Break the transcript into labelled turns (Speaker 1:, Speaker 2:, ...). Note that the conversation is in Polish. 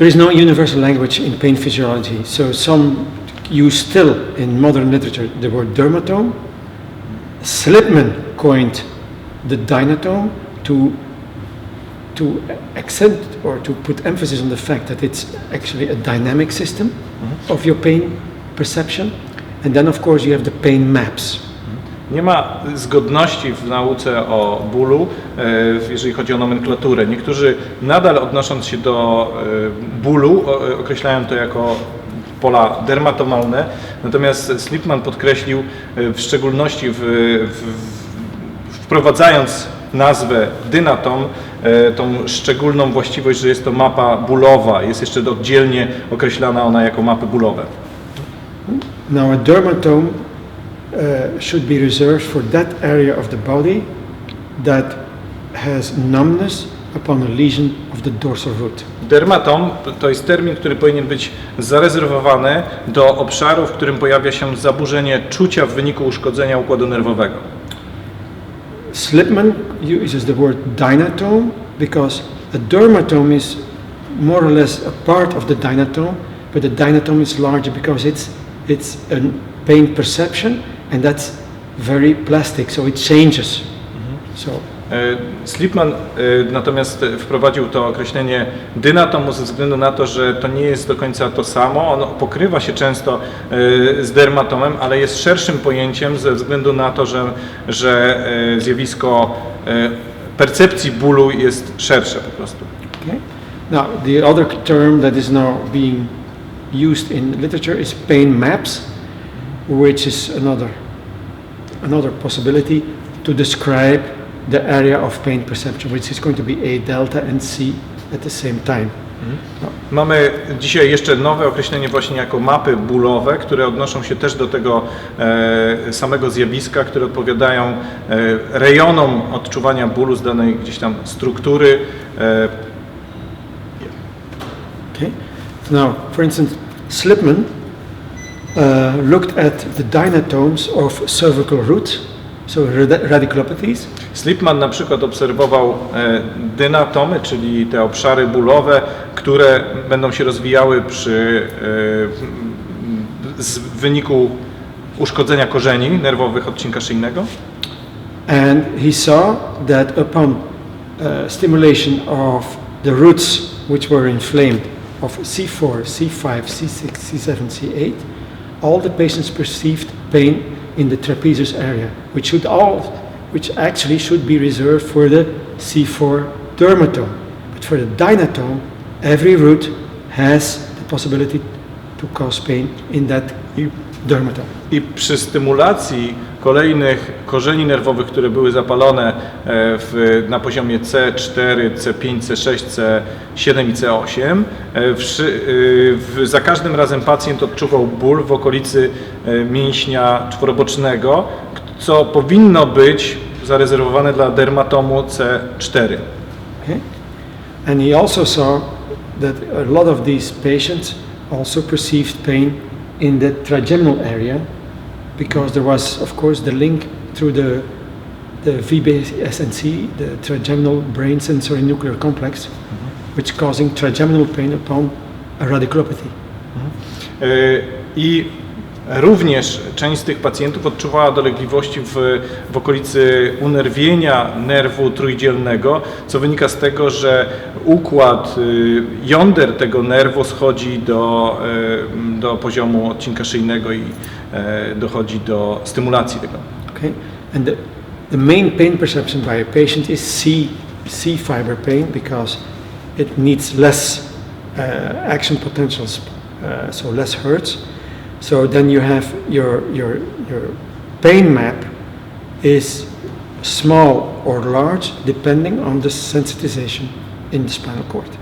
Speaker 1: There is no universal language in pain physiology, so some use still in modern literature the word dermatome. Slipman coined the dynatome to to accent or to put emphasis on the fact that it's actually a dynamic system mm-hmm. of your pain perception. And then of course you have the pain maps.
Speaker 2: Nie ma zgodności w nauce o bólu, e, jeżeli chodzi o nomenklaturę. Niektórzy nadal odnosząc się do e, bólu o- określają to jako pola dermatomalne, natomiast Slipman podkreślił e, w szczególności w, w, wprowadzając nazwę dynatom, e, tą szczególną właściwość, że jest to mapa bólowa, jest jeszcze oddzielnie określana ona jako mapy bólowe.
Speaker 1: Now a dermatome uh, should be reserved for that area of the body that has numbness upon a lesion of the dorsal root.
Speaker 2: Dermatom to jest termin, który powinien być zarezerwowany do obszaru, w którym pojawia się zaburzenie czucia w wyniku uszkodzenia układu nerwowego.
Speaker 1: Slipman uses the word dynatome because a dermatome is more or less a part of the dynatome, but the dynatome is larger because it's it's a pain perception and that's very plastic, so it changes. So
Speaker 2: E, Slipman e, natomiast wprowadził to określenie dynatomu ze względu na to, że to nie jest do końca to samo. Ono pokrywa się często e, z dermatomem, ale jest szerszym pojęciem ze względu na to, że, że zjawisko percepcji bólu jest szersze po prostu.
Speaker 1: Okay. Now, the other term that is now being used in literature is pain maps, which is another another possibility to describe the area of pain perception, which is going to be A delta and C at the same time.
Speaker 2: Mamy dzisiaj jeszcze nowe określenie właśnie jako mapy bólowe, które odnoszą się też do tego e, samego zjawiska, które odpowiadają e, rejonom odczuwania bólu z danej gdzieś tam struktury. E,
Speaker 1: Okay. Now, for instance, Slipman uh, looked at the dynatomes of cervical root, so rad- radiculopathies,
Speaker 2: Slipman na przykład obserwował e, dynatomy, czyli te obszary bólowe, które będą się rozwijały przy, e, z wyniku uszkodzenia korzeni nerwowych odcinka szyjnego.
Speaker 1: And he saw that upon uh, stimulation of the roots which were inflamed of C4, C5, C6, C7, C8, all the patients perceived pain in the trapezius area, which should all, which actually should be reserved for the C4 dermatome. But for the dynatome, every root has the possibility to cause pain in that dermatome.
Speaker 2: I przy stymulacji kolejnych korzeni nerwowych, które były zapalone e, w, na poziomie C4, C5, C6, C7 i C8, e, wszy, e, w, za każdym razem pacjent odczuwał ból w okolicy mięśnia czworobocznego, co powinno być zarezerwowane dla dermatomu C4.
Speaker 1: Okay? And he also saw that a lot of these patients also perceived pain in the trigeminal area because there was, of course, the link through the, the VBSNC, the trigeminal brain sensory nuclear complex, mm-hmm. which causing trigeminal pain upon a radiculopathy. Mm-hmm.
Speaker 2: Uh, e, I również część z tych pacjentów odczuwała dolegliwości w, w okolicy unerwienia nerwu trójdzielnego, co wynika z tego, że układ y, jąder tego nerwu schodzi do, e, do poziomu odcinka szyjnego i e, dochodzi do stymulacji tego.
Speaker 1: Okay? And the, the main pain perception by a patient is C, C fiber pain because it needs less uh, action potentials, uh, so less hurts. So then you have your, your, your pain map is small or large depending on the sensitization in the spinal cord.